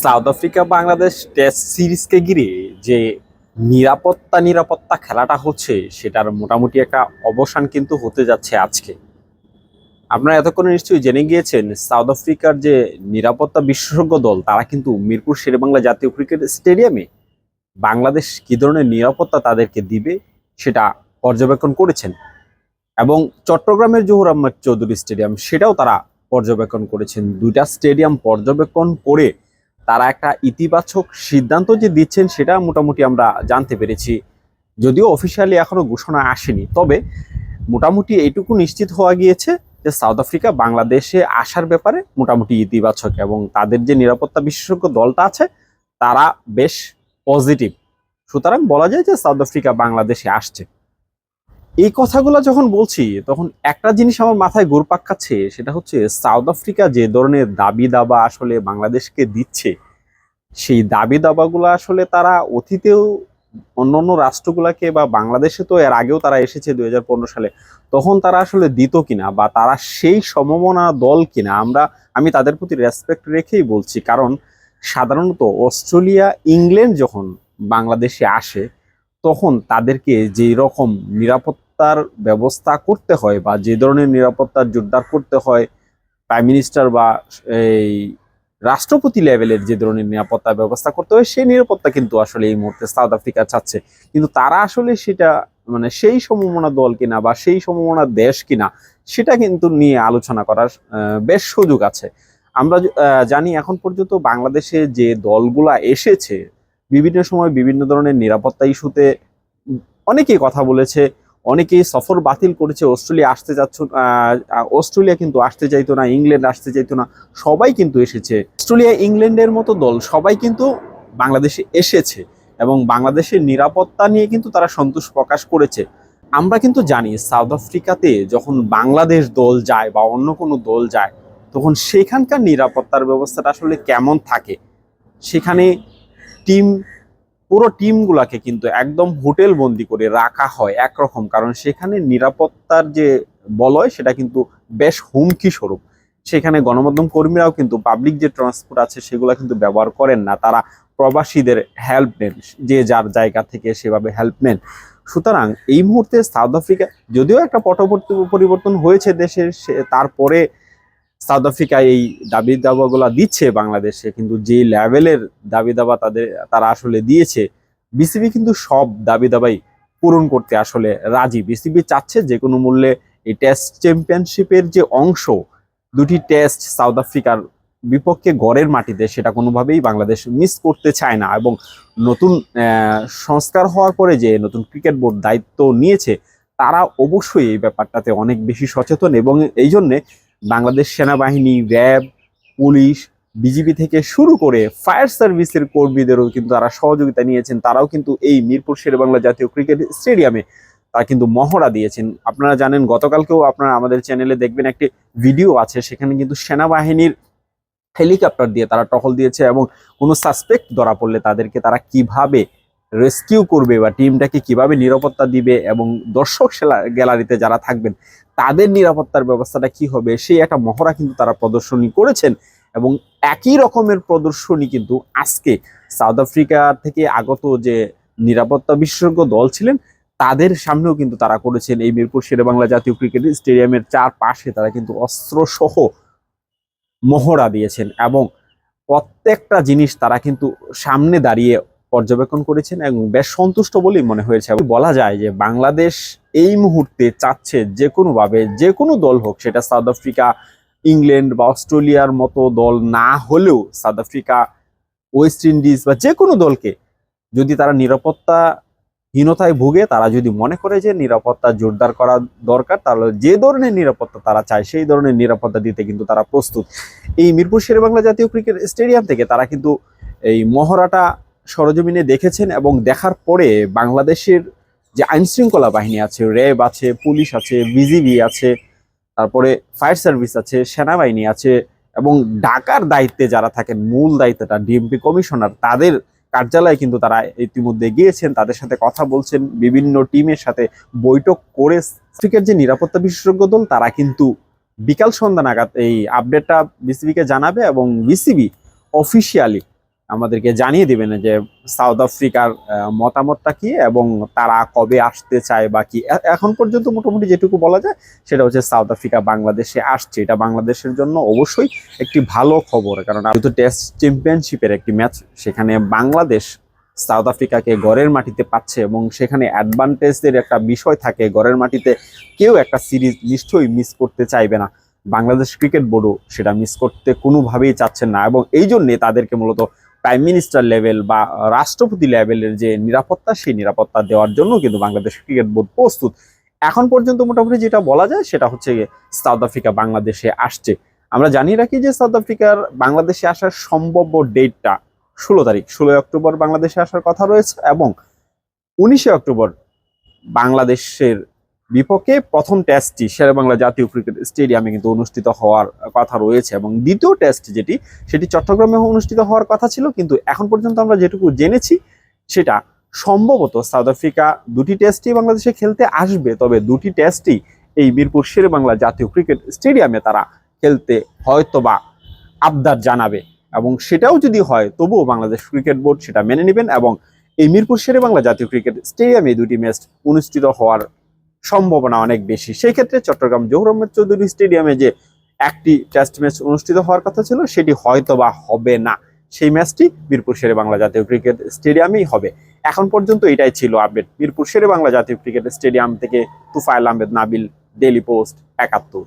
South Africa Bangladesh test সিরিজকে ঘিরে যে নিরাপত্তা নিরাপত্তা খেলাটা হচ্ছে, সেটার মোটামুটি একটা অবসান কিন্তু হতে যাচ্ছে আজকে। আপনারা এতক্ষণে নিশ্চয়ই জেনে গিয়েছেন, সাউথ আফ্রিকার যে নিরাপত্তা বিশেষজ্ঞ দল, তারা কিন্তু মিরপুর শেরেবাংলা জাতীয় ক্রিকেট স্টেডিয়ামে বাংলাদেশ কী ধরনের নিরাপত্তা তাদেরকে দিবে, সেটা পর্যবেক্ষণ করেছেন। এবং চট্টগ্রামের জহুর আহমদ চৌধুরী স্টেডিয়াম, সেটাও তারা পর্যবেক্ষণ করেছেন। দুইটা স্টেডিয়াম পর্যবেক্ষণ করে তারা একটা ইতিবাচক সিদ্ধান্ত যে দিচ্ছেন সেটা মোটামুটি আমরা জানতে পেরেছি। যদিও অফিসিয়ালি এখনও ঘোষণা আসেনি, তবে মোটামুটি এইটুকু নিশ্চিত হওয়া গিয়েছে যে সাউথ আফ্রিকা বাংলাদেশে আসার ব্যাপারে মোটামুটি ইতিবাচক এবং তাদের যে নিরাপত্তা বিশেষজ্ঞ দলটা আছে, তারা বেশ পজিটিভ সুতরাং বলা যায় যে সাউথ আফ্রিকা বাংলাদেশে আসছে। এই কথাগুলো যখন বলছি, তখন একটা জিনিস আমার মাথায় ঘুরপাক খাচ্ছে, সেটা হচ্ছে সাউথ আফ্রিকা যে ধরনের দাবি দাবা আসলে বাংলাদেশকে দিচ্ছে, সেই দাবি দাবাগুলো আসলে তারা অতীতেও অন্যান্য রাষ্ট্রগুলোকে বা বাংলাদেশে তো এর আগেও তারা এসেছে দুই হাজার পনেরো সালে, তখন তারা আসলে দিত কিনা বা তারা সেই সমমনা দল কিনা, আমরা, আমি তাদের প্রতি রেসপেক্ট রেখেই বলছি। কারণ সাধারণত অস্ট্রেলিয়া, ইংল্যান্ড যখন বাংলাদেশে আসে, তখন তাদেরকে যেই রকম নিরাপত্তার ব্যবস্থা করতে হয় বা যে ধরনের নিরাপত্তার জোরদার করতে হয় প্রাইম মিনিস্টার বা এই রাষ্ট্রপতি লেভেলের যে ধরনের নিরাপত্তা ব্যবস্থা করতে হয়, সেই নিরাপত্তা কিন্তু আসলে এই মুহূর্তে সাউথ আফ্রিকা চাচ্ছে। কিন্তু তারা আসলে সেটা মানে সেই সম্ভাবনা দল কিনা বা সেই সমমনা দেশ কিনা, সেটা কিন্তু নিয়ে আলোচনা করার বেশ সুযোগ আছে। আমরা জানি এখন পর্যন্ত বাংলাদেশে যে দলগুলা এসেছে, বিভিন্ন সময় বিভিন্ন ধরনের নিরাপত্তা ইস্যুতে অনেকেই কথা বলেছে। অনেকেই সফর বাতিল করেছে, অস্ট্রেলিয়া আসতে যাচ্ছ অস্ট্রেলিয়া কিন্তু আসতে চাইতো না, ইংল্যান্ড আসতে চাইতো না, সবাই কিন্তু এসেছে। অস্ট্রেলিয়া, ইংল্যান্ডের মতো দল সবাই কিন্তু বাংলাদেশে এসেছে এবং বাংলাদেশের নিরাপত্তা নিয়ে কিন্তু তারা সন্তোষ প্রকাশ করেছে। আমরা কিন্তু জানি সাউথ আফ্রিকাতে যখন বাংলাদেশ দল যায় বা অন্য কোনো দল যায়, তখন সেখানকার নিরাপত্তার ব্যবস্থাটা আসলে কেমন থাকে? সেখানে টিম পুরো টিমগুলাকে কিন্তু একদম হোটেল বন্দি করে রাখা হয় একরকম। কারণ সেখানে নিরাপত্তার যে বলয়, সেটা কিন্তু বেশ হুমকি স্বরূপ সেখানে গণমাধ্যম কর্মীরাও কিন্তু পাবলিক যে ট্রান্সপোর্ট আছে, সেগুলো কিন্তু ব্যবহার করেন না। তারা প্রবাসীদের হেল্প নেন, যে যার জায়গা থেকে সেভাবে হেল্প নেন। সুতরাং এই মুহূর্তে সাউথ আফ্রিকা যদিও একটা পটবর্তী পরিবর্তন হয়েছে দেশের তারপরে সাউথ আফ্রিকা এই দাবি দাবাগুলো দিচ্ছে বাংলাদেশে, কিন্তু যে লেভেলের দাবি দাবা তাদের, তারা আসলে দিয়েছে, বিসিবি কিন্তু সব দাবি দাবাই পূরণ করতে আসলে রাজি। বিসিবি চাচ্ছে যে কোনো মূল্যে এই টেস্ট চ্যাম্পিয়নশিপের যে অংশ, দুটি টেস্ট সাউথ আফ্রিকার বিপক্ষে গড়ের মাটিতে সেটা কোনোভাবেই বাংলাদেশ মিস করতে চায় না এবং নতুন সংস্কার হওয়ার পরে যে নতুন ক্রিকেট বোর্ড দায়িত্ব নিয়েছে, তারা অবশ্যই এই ব্যাপারটাতে অনেক বেশি সচেতন এবং এই জন্যে বাংলাদেশ সেনাবাহিনী, র্যাব, পুলিশ, বিজিবি থেকে শুরু করে ফায়ার সার্ভিসের কর্মীদেরও কিন্তু তারা সহযোগিতা নিয়েছেন। তারাও কিন্তু এই মিরপুর শেরেবাংলা জাতীয় ক্রিকেট স্টেডিয়ামে তারা কিন্তু মহড়া দিয়েছেন। আপনারা জানেন, গতকালকেও আপনারা আমাদের চ্যানেলে দেখবেন একটি ভিডিও আছে, সেখানে কিন্তু সেনাবাহিনীর হেলিকপ্টার দিয়ে তারা টহল দিয়েছে এবং কোনো সাসপেক্ট ধরা পড়লে তাদেরকে তারা কীভাবে রেস্কিউ করবে বা টিমটাকে কীভাবে নিরাপত্তা দিবে এবং দর্শক গ্যালারিতে যারা থাকবেন তাদের নিরাপত্তার ব্যবস্থাটা কি হবে? সেই একটা মহড়া কিন্তু তারা প্রদর্শনী করেছেন এবং একই রকমের প্রদর্শনী কিন্তু আজকে সাউথ আফ্রিকা থেকে আগত যে নিরাপত্তা বিশেষজ্ঞ দল ছিলেন, তাদের সামনেও কিন্তু তারা করেছেন। এই মিরপুর শেরেবাংলা জাতীয় ক্রিকেট স্টেডিয়ামের চারপাশে তারা কিন্তু অস্ত্র সহ মহড়া দিয়েছেন এবং প্রত্যেকটা জিনিস তারা কিন্তু সামনে দাঁড়িয়ে পর্যবেক্ষণ করেছেন এবং বেশ সন্তুষ্ট বলেই মনে হয়েছে। বলা যায় যে বাংলাদেশ এই মুহূর্তে চাচ্ছে যে কোনোভাবে যে কোনো দল হোক, সেটা সাউথ আফ্রিকা, ইংল্যান্ড বা অস্ট্রেলিয়ার মতো দল না হলেও সাউথ আফ্রিকা, ওয়েস্ট ইন্ডিজ বা যে কোনো দলকে যদি তারা নিরাপত্তা হীনতায় ভুগে, তারা যদি মনে করে যে নিরাপত্তা জোরদার করা দরকার, তাহলে যে ধরনের নিরাপত্তা তারা চায়, সেই ধরনের নিরাপত্তা দিতে কিন্তু তারা প্রস্তুত। এই মিরপুর শেরেবাংলা জাতীয় ক্রিকেট স্টেডিয়াম থেকে তারা কিন্তু এই মহড়াটা সরজমিনে দেখেছেন এবং দেখার পরে বাংলাদেশের যে আইন শৃঙ্খলা বাহিনী আছে, র্যাব আছে, পুলিশ আছে, বিজিবি আছে, তারপরে ফায়ার সার্ভিস আছে, সেনাবাহিনী আছে, এবং ঢাকার দায়িত্বে যারা থাকেন, মূল দায়িত্বটা ডিএমপি কমিশনার, তাদের কার্যালয়ে কিন্তু তারা ইতিমধ্যে গিয়েছেন, তাদের সাথে কথা বলছেন, বিভিন্ন টিমের সাথে বৈঠক করে ক্রিকেট যে নিরাপত্তা বিশেষজ্ঞ দল, তারা কিন্তু বিকাল সন্ধ্যা নাগাদ এই আপডেটটা বিসিবিকে জানাবে এবং বিসিবি অফিসিয়ালি আমাদেরকে জানিয়ে দিবেন যে সাউথ আফ্রিকার মতামতটা কি এবং তারা কবে আসতে চায় বা কি। এখন পর্যন্ত মোটামুটি যেটুকু বলা যায় সেটা হচ্ছে সাউথ আফ্রিকা বাংলাদেশে আসছে। এটা বাংলাদেশের জন্য অবশ্যই একটি ভালো খবর, কারণ যেহেতু টেস্ট চ্যাম্পিয়নশিপের একটি ম্যাচ, সেখানে বাংলাদেশ সাউথ আফ্রিকাকে গড়ের মাটিতে পাচ্ছে এবং সেখানে অ্যাডভান্টেজের একটা বিষয় থাকে। গড়ের মাটিতে কেউ একটা সিরিজ নিশ্চয়ই মিস করতে চাইবে না। বাংলাদেশ ক্রিকেট বোর্ডও সেটা মিস করতে কোনোভাবেই চাচ্ছেন না এবং এই জন্যে তাদেরকে মূলত প্রাইম মিনিস্টার লেভেল বা রাষ্ট্রপতি লেভেলের যে নিরাপত্তা, সেই নিরাপত্তা দেওয়ার জন্য কিন্তু বাংলাদেশ ক্রিকেট বোর্ড প্রস্তুত। এখন পর্যন্ত মোটামুটি যেটা বলা যায়, সেটা হচ্ছে সাউথ আফ্রিকা বাংলাদেশে আসছে। আমরা জানিয়ে রাখি যে সাউথ আফ্রিকার বাংলাদেশে আসার সম্ভাব্য ডেটটা ষোলো তারিখ। ষোলোই অক্টোবর বাংলাদেশে আসার কথা রয়েছে এবং উনিশে অক্টোবর বাংলাদেশের বিপক্ষে প্রথম টেস্টটি শেরেবাংলা জাতীয় ক্রিকেট স্টেডিয়ামে কিন্তু অনুষ্ঠিত হওয়ার কথা রয়েছে এবং দ্বিতীয় টেস্ট যেটি, সেটি চট্টগ্রামে অনুষ্ঠিত হওয়ার কথা ছিল, কিন্তু এখন পর্যন্ত আমরা যেটুকু জেনেছি, সেটা সম্ভবত সাউথ আফ্রিকা দুটি টেস্টই বাংলাদেশে খেলতে আসবে, তবে দুটি টেস্টই এই মিরপুর শেরেবাংলা জাতীয় ক্রিকেট স্টেডিয়ামে তারা খেলতে হয়তো বা আবদার জানাবে এবং সেটাও যদি হয়, তবুও বাংলাদেশ ক্রিকেট বোর্ড সেটা মেনে নেবেন এবং এই মিরপুর শেরেবাংলা জাতীয় ক্রিকেট স্টেডিয়ামে দুটি ম্যাচ অনুষ্ঠিত হওয়ার সম্ভাবনা অনেক বেশি। সেই ক্ষেত্রে চট্টগ্রাম জহুর আহমেদ চৌধুরী স্টেডিয়ামে যে একটি টেস্ট ম্যাচ অনুষ্ঠিত হওয়ার কথা ছিল, সেটি হয়তো বা হবে না। সেই ম্যাচটি মিরপুর শেরে বাংলা জাতীয় ক্রিকেট স্টেডিয়ামেই হবে। এখন পর্যন্ত এটাই ছিল আপডেট মিরপুর শেরে বাংলা জাতীয় ক্রিকেট স্টেডিয়াম থেকে তুফাইল আহমেদ, নাবিল ডেলি পোস্ট, একাত্তর।